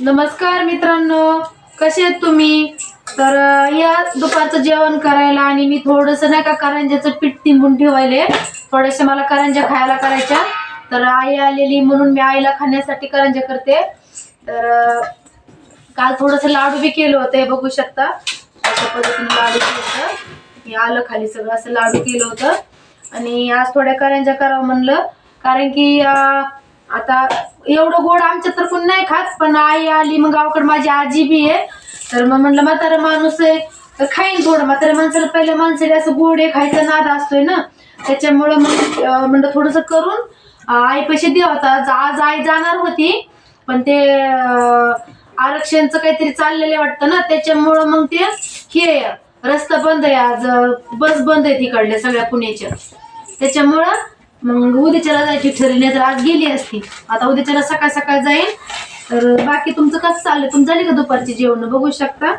नमस्कार मित्रांनो कसे आहेत तुम्ही? तर या दुपारचं जेवण करायला आणि मी थोडंसं नाही का करंज्याचं पीठ तिंबून ठेवायले. थोड्याशा मला करंज्या खायला करायच्या. तर आई आलेली म्हणून मी आईला खाण्यासाठी करंज्या करते. तर काल थोडंसं लाडू बी केलं होतं हे बघू शकता. अशा पद्धतीने लाडू केलं होतं. हे आलं खाली सगळं असं लाडू केलं होतं. आणि आज थोड्या करंज्या करावं म्हणलं. कारण की आता एवढं गोड आमच्या तर कोण नाही खात पण आई आली मग गावाकडे माझी आजी बी आहे. तर मग म्हणलं म्हातारा माणूस आहे तर खाईन थोडं. म्हाताऱ्या माणसाला पहिल्या माणसाला असं गोड आहे खायचा नाद असतोय ना. त्याच्यामुळं मग म्हणलं थोडंसं करून आई पैसे दे होता आज आज आई जाणार होती पण ते आरक्षणचं काहीतरी चाललेलं आहे वाटतं ना. त्याच्यामुळं मग ते हे रस्ता बंद आहे आज. बस बंद आहे तिकडल्या सगळ्या पुण्याच्या. त्याच्यामुळं मग उद्याच्याला जायची ठरली तर आज गेली असती. आता उद्याच्याला सकाळ सकाळ जाईल तर बाकी तुमचं कसं चाललं तुमचं झाली का दुपारची जेवण? बघू शकता.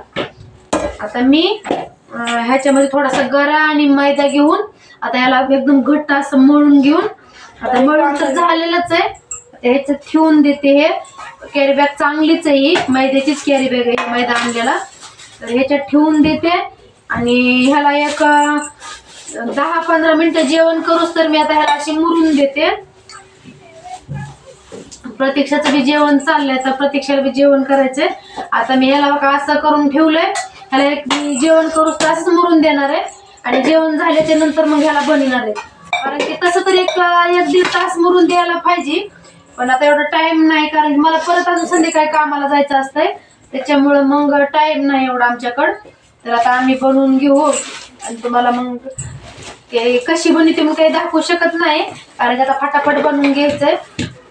आता मी ह्याच्यामध्ये थोडासा गरा आणि मैदा घेऊन आता याला एकदम घट्ट असं मळून घेऊन आता मळून तर झालेलंच आहे. आता ह्याच्यात ठेवून देते हे. कॅरी बॅग चांगलीच आहे ही. मैद्याचीच कॅरी बॅग आहे मैदा आणलेला. तर ह्याच्यात ठेवून देते. आणि ह्याला एक दहा पंधरा मिनिटं जेवण करूच तर मी आता ह्याला अशी मुरून देते. प्रतीक्षाचं बी जेवण चाललंय तर प्रतीक्षाला बी जेवण करायचंय. आता मी ह्याला बघा असं करून ठेवलंय. ह्याला एक मी जेवण करूच तर असंच मुरून देणार आहे. आणि जेवण झाल्याच्यानंतर मग ह्याला बनवणार आहे. कारण की तसं तर एक एक दीड तास मुरून द्यायला पाहिजे. पण आता एवढा टाइम नाही कारण की मला परत अजून संध्याकाळी कामाला जायचं असतंय. त्याच्यामुळं मग टाइम नाही एवढा आमच्याकडं. तर आता आम्ही बनवून घेऊ. आणि तुम्हाला मग ते कशी बनवते मग काही दाखवू शकत नाही. कारण आता फटाफट बनवून घ्यायचंय.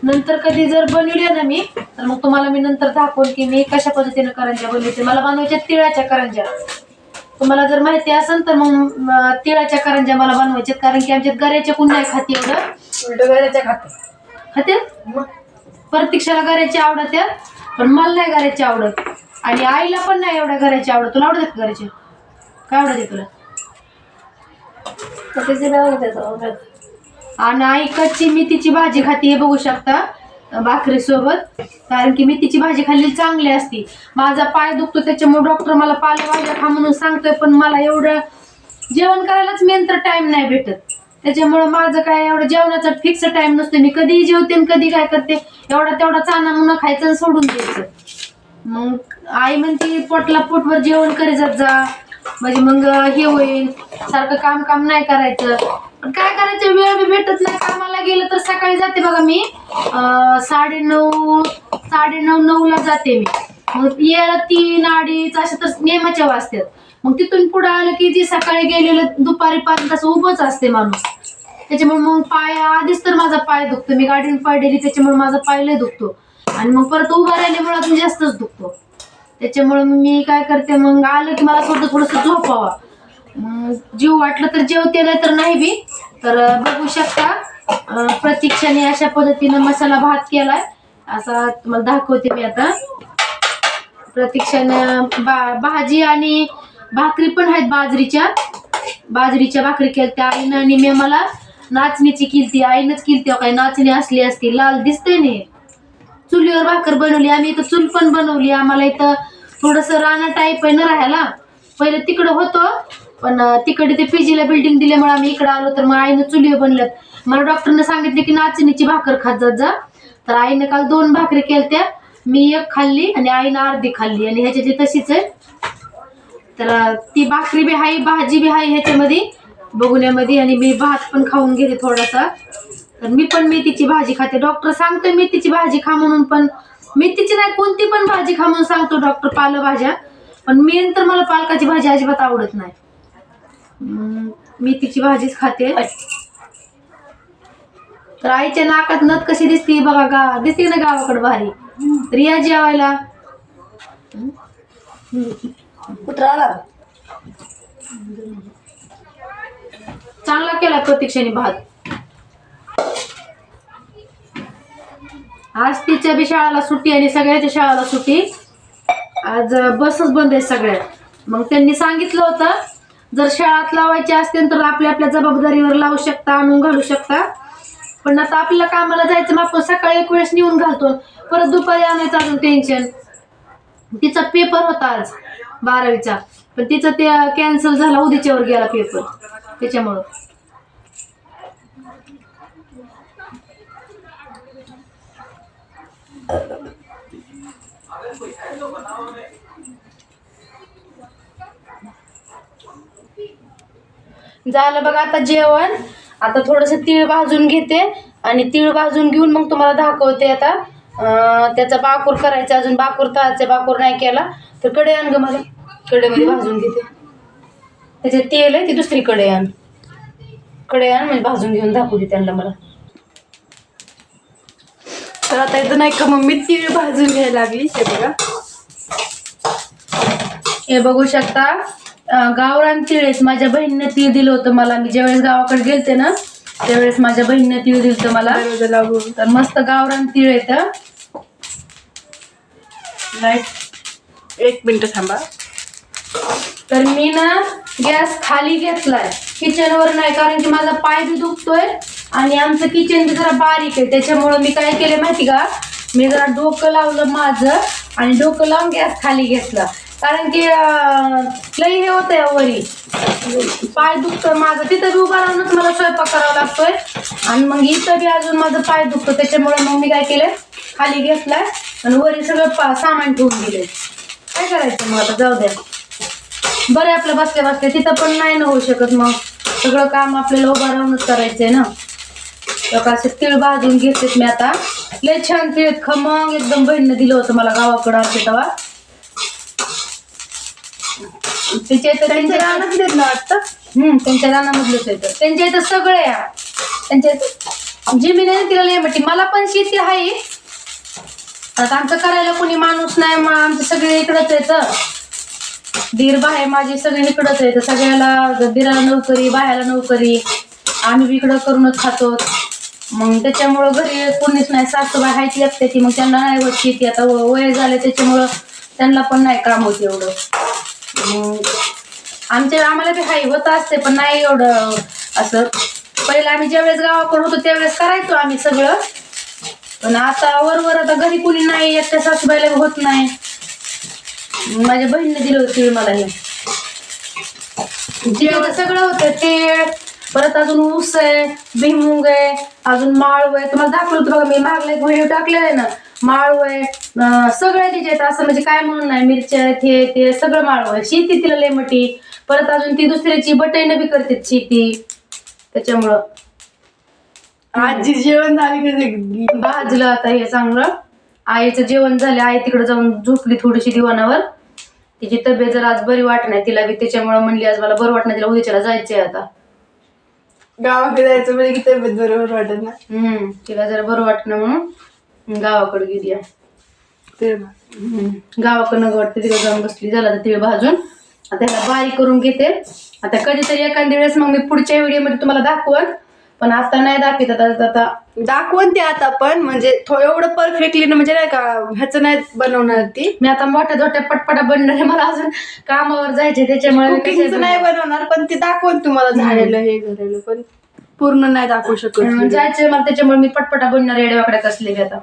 नंतर कधी जर बनवले ना मी तर मग तुम्हाला मी नंतर दाखवून की मी कशा पद्धतीने करंज्या बनवते. मला बनवायच्या तिळाच्या करंज्या. तुम्हाला जर माहिती असेल तर मग तिळाच्या करंज्या मला बनवायच्यात. कारण की आमच्यात गऱ्याच्या कुण नाही खाती एवढं. उलट घराच्या खाते खाते प्रतीक्षाला गऱ्याची आवडत पण मला नाही गऱ्याची आवडत आणि आईला पण नाही एवढ्या गऱ्याची आवडत तुला आवडत गऱ्याची? काय आवडते तुला? आणि आई कच्ची मेथीची भाजी खाते हे बघू शकता भाकरीसोबत. कारण की मेथीची भाजी खाल्ली चांगली असती. माझा पाय दुखतो त्याच्यामुळे डॉक्टर मला पालेभाज्या खा म्हणून सांगतोय पण मला एवढं जेवण करायलाच मेन तर टाइम नाही भेटत. त्याच्यामुळं माझं काय एवढं जेवणाचा फिक्स टाइम नसतो मी कधीही जेवते आणि कधी काय करते एवढा तेवढा चाना मुना खायचं आणि सोडून द्यायचं. मग आई म्हणते पोटला पोटवर जेवण करी जात जा. म्हणजे मग हे होईल. सारखं काम काम नाही करायचं. पण काय करायचं? वेळ बी भेटत नाही. कामाला गेलं तर सकाळी जाते बघा मी. साडे नऊ साडे नऊ नऊला जाते मी. मग यायला तीन अडीच अशा तर नेमाच्या वाजतात मग तिथून पुढं आलं की जी सकाळी गेलेलं दुपारी पाच तास उभंच असते माणूस. त्याच्यामुळे मग पाय आधीच तर माझा पाय दुखतो. मी गाडीने पडलेली त्याच्यामुळे माझा पाय लय दुखतो. आणि मग परत उभा राहिल्यामुळे अजून जास्तच दुखतो. त्याच्यामुळे मग मी काय करते मग आलं की मला थोडं थोडंसं झोपावा. मग जीव वाटलं तर जेवते नाही तर नाही बी. तर बघू शकता प्रतीक्षाने अशा पद्धतीनं मसाला भात केलाय. असा तुम्हाला दाखवते मी आता. प्रतीक्षानं बा भाजी आणि भाकरी पण आहेत बाजरीच्या. बाजरीच्या भाकरी केल्या आईनं आणि मी मला नाचणीची किलती. आईनंच किलती काय नाचणी असली असती लाल दिसते नाही. चुलीवर भाकर बनवली आम्ही इथं चूल पण बनवली आम्हाला इथं थोडंसं राणा टाईप आहे ना राहायला. पहिले तिकडं होतं पण तिकडे ते पीजीला बिल्डिंग दिल्यामुळे आम्ही इकडं आलो तर मग आईनं चुलीवर बनल्यात मला डॉक्टरनं सांगितले की नाचणीची भाकर खात जात जा. तर आईनं काल दोन भाकरी केल्या मी एक खाल्ली आणि आईनं अर्धी खाल्ली आणि ह्याच्याची तशीच आहे. तर ती भाकरी बी आहे भाजी बी आहे ह्याच्यामध्ये बघुण्यामध्ये आणि मी भात पण खाऊन घेते थोडासा. तर मी पण मेथीची भाजी खाते. डॉक्टर सांगतोय मेथीची भाजी खा म्हणून पण मेथीची नाही कोणती पण भाजी खा म्हणून सांगतो डॉक्टर पालेभाज्या. पण मेन तर मला पालकाची भाजी अजिबात आवडत नाही. मेथीची भाजीच खाते. तर आईच्या नाकात नथ कशी दिसते बघा गा दिसते ना गावाकडे भारी. तर या जेवायला. कुत्रा आला. चांगला केला प्रतीक्षाने भात. आज तिच्या बी शाळाला सुट्टी आणि सगळ्याच्या शाळाला सुट्टी. आज बसच बंद आहे सगळ्या. मग त्यांनी सांगितलं होतं जर शाळात लावायची असतील तर आपल्या आपल्या जबाबदारीवर लावू शकता आणून घालू शकता. पण आता आपल्याला कामाला जायचं मग आपण सकाळी एक वेळेस नेऊन घालतो परत दुपारी आणायचं अजून टेन्शन तिचा पेपर होता आज बारावीचा. पण तिचं ते कॅन्सल झाला उद्याच्यावर गेला पेपर त्याच्यामुळं. झालं बघा आता जेवण. आता थोडस तीळ भाजून घेते आणि तीळ भाजून घेऊन मग तुम्हाला दाखवते आता. त्याचा बाकूर करायचा अजून. बाकूर तळायचा बाकूर नाही केला तर कडे आण ग मला. कडेमध्ये भाजून घेते. त्याचे तेल आहे ती दुसरी कडे आण. कडे आण म्हणजे भाजून घेऊन दाखवते त्यांना मला. तर आता इथं नाही का मम्मी तीळ भाजून घ्यायला लागली हे बघा. हे बघू शकता गावरान तीळ आहेत माझ्या बहिणीने तीळ दिलं होतं मला. मी ज्यावेळेस गावाकडे गेलते ना त्यावेळेस माझ्या बहिणीने तीळ दिलं होतं मला. तर मस्त गावरान तीळ येतं लाइट एक मिनिट थांबा. तर मी ना गॅस खाली घेतलाय. किचनवर नाही कारण की माझा पाय बी दुखतोय. आणि आमचं किचन बी जरा बारीक आहे. त्याच्यामुळं मी काय केलं माहिती का? मी जरा डोकं लावलं माझं आणि डोकं लावून गॅस खाली घेतलं. कारण की लई हे होतंय वरी. पाय दुखतं माझं. तिथं बी उभा राहूनच मला स्वयंपाक करावा लागतोय. आणि मग इथं बी अजून माझं पाय दुखतं त्याच्यामुळे मग मी काय केलं खाली घेतलाय आणि वरी सगळं पा सामान ठेवून दिले काय करायचं मग आता? जाऊ द्या. बरं आपलं बसल्या बसल्या. तिथं पण नाही ना होऊ शकत मग. सगळं काम आपल्याला उभं राहूनच करायचंय ना. तर असे तीळ भाजून घेतलेत मी आता. लय छान तीळ खमंग एकदम बहिणीने दिलं होतं मला गावाकडं असते तेव्हा तिच्या इथं त्यांच्या रानात ना वाटतं? हम्म त्यांच्या रानामधलंच येतं त्यांच्या इथं सगळं आहे त्यांच्या इथं जमीन आहे ना तिला लय मोठी. मला पण शेती आहे. आता आमचं करायला कोणी माणूस नाही मग आमचं सगळे इकडंच येतं दीर बाहे माझे सगळे इकडंच आहेत. सगळ्याला दिराला नोकरी बाह्याला नोकरी आम्ही इकडं करूनच खातो. मग त्याच्यामुळं घरी कोणीच नाही सासूबाई हायची एकटे ती मग त्यांना नाही होत शेती. आता व- वय झाले त्याच्यामुळं त्यांना पण नाही काम होत एवढं. मग आमच्या आम्हाला बी हाय होत असते पण नाही एवढं असं. पहिलं आम्ही ज्यावेळेस गावाकडे होतो त्यावेळेस करायचो आम्ही सगळं. पण आता वरवर आता घरी कोणी नाही एकट्या सासूबाईला होत नाही. माझ्या बहिणीने दिलं होतं तीळ मला हे. तिळ सगळं होतं तीळ परत अजून ऊस आहे भुईमुग आहे अजून माळव आहे. तुम्हाला दाखवलं होतं बघा मी मागला एक व्हिडिओ टाकलेला आहे ना. माळव आहे सगळे तिचे. असं म्हणजे काय म्हणून नाही मिरच्या आहेत हे ते सगळं माळव आहे. शेती तिला लय मोठी. परत अजून ती दुसऱ्याची बटाईनं बी करते शेती. त्याच्यामुळं. आजी जेवण झाली भाजलं आता हे चांगलं. आईचं जेवण झालं आई तिकडे जाऊन झोपली थोडीशी दिवाणावर तिची तब्येत जर आज बरी वाट नाही तिला बी. त्याच्यामुळे म्हणली आज मला बरं नाही तिला उद्याच्याला जायचंय आता. गावाकडे जायचं म्हणजे की तब्येत बरोबर वाटत ना हम्म तिला जरा बरं वाटणं म्हणून गावाकडे गेली आहे. ते हम्म. गावाकडनं वाटते तिला जाऊन बसली झाला तर तिला भाजून आता ह्याला बारीक करून घेते आता कधीतरी एखाद्या वेळेस मग मी पुढच्या व्हिडिओमध्ये तुम्हाला दाखवत पण आता नाही दाखवत आता आता दाखवून ते आता पण म्हणजे थोडं एवढं परफेक्टली म्हणजे नाही का ह्याचं नाही बनवणार ती. मी आता मोठ्या मोठ्या पटपटा बनणार आहे मला अजून कामावर जायचे त्याच्यामुळे मी कुकिंगचं नाही बनवणार पण ते दाखवून तुम्हाला झालेलं हे झालेलं पण पूर्ण नाही दाखवू शकत जायचंय मला त्याच्यामुळे मी पटपटा बनणार येड्या वाकड्यात असले आता.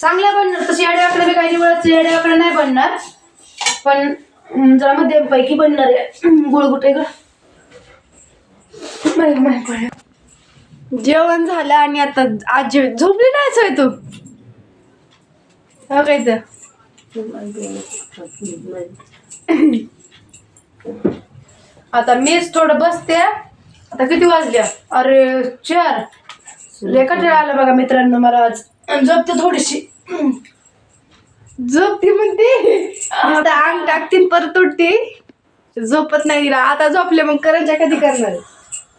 चांगल्या बनणार तशी येड्या वाकडे काही येड्या वाकडे नाही बनणार. पण जरा मध्यम पैकी बनणार आहे. गुळगुटे ग? जेवण झालं आणि आता आज झोपली नाही सोय तू हा काय तर आता मीच थोडं बसते. आता किती वाजल्या अरे चार. लय आलं आला बघा मित्रांनो मला आज. झोपते थोडीशी. झोपते म्हणते. नुसतं अंग टाकतील परत उठते. झोपत नाही तिला आता झोपले मग करंजा कधी करणार?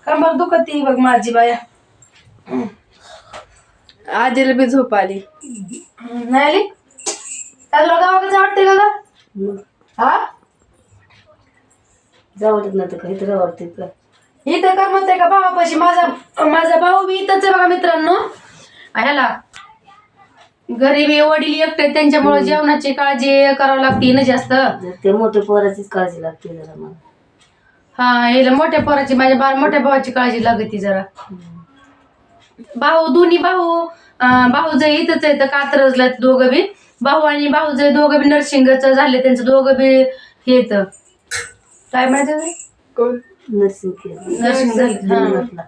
कंबर दुखती बघ माझी बाया. आजीला बी झोप आली. नाही आली? काय तुला गावाकडे वाटते का ग? हा? जाऊ ना तर काहीतरी आवडते का इथं. कर म्हणते का भावापाशी? माझा माझा भाऊ बी इथंच आहे बघा मित्रांनो. ह्याला घरी बी वडील एकटे त्यांच्यामुळे जेवणाची काळजी करावी लागते ना जास्त. ते मोठे पोराचीच काळजी लागते जरा मला. हा याला मोठ्या पोराची माझ्या बा मोठ्या भावाची काळजी लागते जरा. भाऊ दोन्ही भाऊ अं, भाऊजाई इथंच आहेत कात्रजला दोघं बी. भाऊ आणि भाऊजाई दोघं बी नर्सिंगचं झाले त्यांचं दोघं बी हे येतं काय म्हणायचं कोण? नर्सिंग केलं नर्सिंग झाले. हा. दिनानाथला.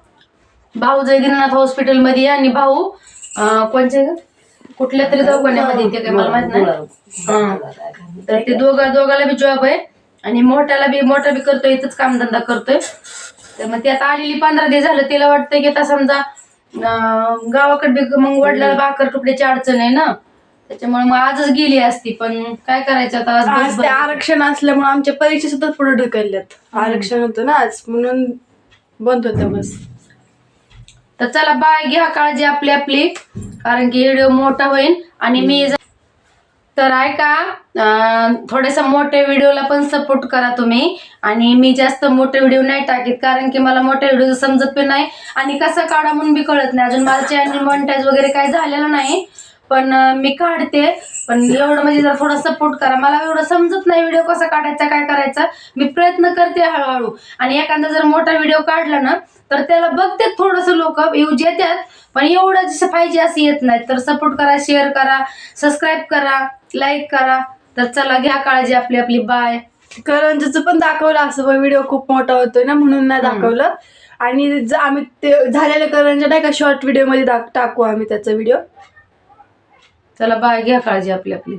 भाऊ जय दीनानाथ हॉस्पिटलमध्ये आहे आणि भाऊ अं, कोणचे? ग? कुठल्या तरी दवाखान्यामध्ये ते काय मला माहीत नाही. तर ते दोघा दोघाला बी जॉब आहे. आणि मोठ्याला बी मोठा बी करतोय इथंच कामधंदा करतोय. तर मग ते आता आलेली पंधरा दिवस झालं तिला वाटतंय की आता समजा गावाकडे बी मग वडिलाला भाकर तुकड्याची अडचण आहे ना. त्याच्यामुळे मग आजच गेली असती पण काय करायचं आता? आज ते आरक्षण असल्यामुळे आमच्या परीक्षा सुद्धा पुढे ढकलल्यात. आरक्षण होतं ना आज म्हणून बंद होतं बस. तर चला बाय. घ्या काळजी आपली आपली कारण की व्हिडिओ मोठा होईल आणि मी तर ऐका अं, थोड्याशा मोठ्या व्हिडिओला पण सपोर्ट करा तुम्ही. आणि मी जास्त मोठे व्हिडिओ नाही टाकीत कारण की मला मोठ्या व्हिडिओ समजत पण नाही. आणि कसं काढा म्हणून बी कळत नाही. अजून माझं चॅनल मॉनिटाईज वगैरे काही झालेलं नाही. पण मी काढते. पण एवढं म्हणजे जरा थोडा सपोर्ट करा. मला एवढं समजत नाही व्हिडिओ कसा काढायचा काय करायचा. मी प्रयत्न करते हळूहळू. आणि एखादा जर मोठा व्हिडिओ काढला ना तर त्याला बघते थोडंसं लोक व्ह्यूज येतात पण एवढं जसं पाहिजे असं येत नाही. तर सपोर्ट करा शेअर करा सबस्क्राईब करा लाईक करा. तर चला घ्या काळजी आपली आपली. बाय करंजीचं पण दाखवलं असं व्हिडिओ खूप मोठा होतोय ना म्हणून नाही दाखवलं. आणि आम्ही ते झालेल्या करंजा नाही का शॉर्ट व्हिडिओमध्ये टाकू आम्ही त्याचा व्हिडिओ चला बाय घ्या काळजी आपली आपली.